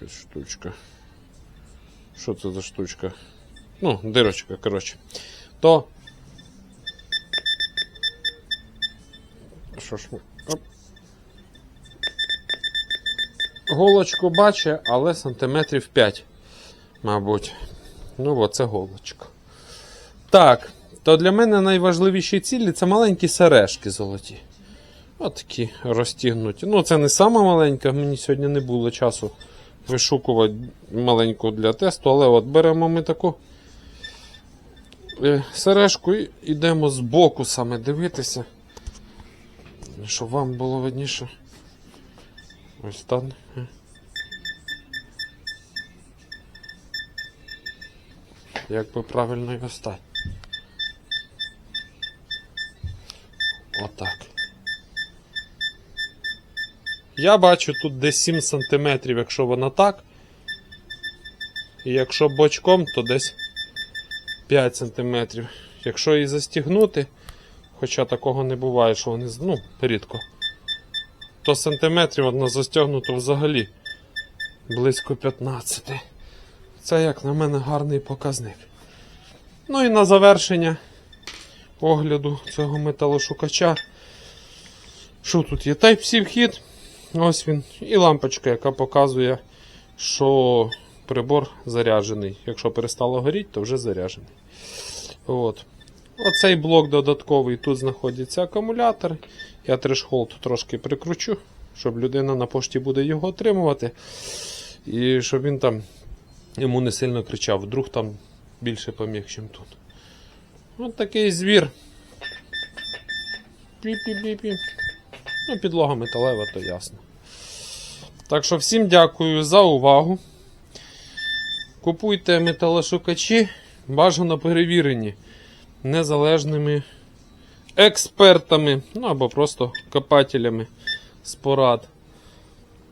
якась штучка. Що це за штучка? Ну, дирочка, коротше. То. Що ж ми. Оп. Голочку бачить, але сантиметрів 5, мабуть. Ну, от це голочка. Так, то для мене найважливіші цілі це маленькі сережки золоті. От такі розтягнуті. Ну, це не сама маленька, мені сьогодні не було часу вишукувати маленьку для тесту, але от беремо ми таку е, сережку і йдемо з боку саме дивитися. Щоб вам було видніше. Ось так. Як би правильно його стати. Отак. Я бачу тут десь 7 см, якщо вона так. І якщо бочком, то десь 5 см. Якщо її застігнути, хоча такого не буває, що вони ну, рідко, то сантиметрів одна застягнуто взагалі близько 15. Це, як на мене, гарний показник. Ну і на завершення огляду цього металошукача. Що тут є? Type-C вхід. Ось він. І лампочка, яка показує, що прибор заряджений. Якщо перестало горіти, то вже заряджений. От. Оцей блок додатковий, тут знаходиться акумулятор. Я трешхолд трошки прикручу, щоб людина на пошті буде його отримувати. І щоб він там йому не сильно кричав, вдруг там більше поміг, ніж тут. От такий звір. Пі-пі-пі-пі. Ну, підлога металева, то ясно. Так що всім дякую за увагу. Купуйте металошукачі, бажано перевірені незалежними експертами, ну або просто копателями з порад.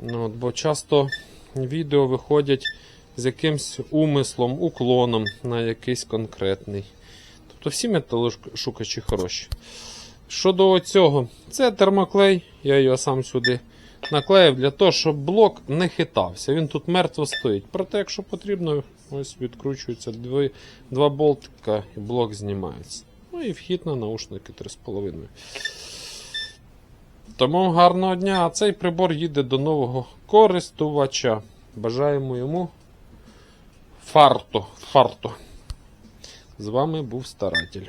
Ну, от, бо часто відео виходять з якимсь умислом, уклоном на якийсь конкретний. Тобто всі металошукачі хороші. Щодо цього, це термоклей, я його сам сюди наклеїв для того, щоб блок не хитався. Він тут мертво стоїть. Проте, якщо потрібно, ось відкручуються дві, два болтика і блок знімається. Ну і вхід на наушники 3,5. Тому гарного дня, а цей прибор їде до нового користувача. Бажаємо йому фарту. фарту. З вами був старатель.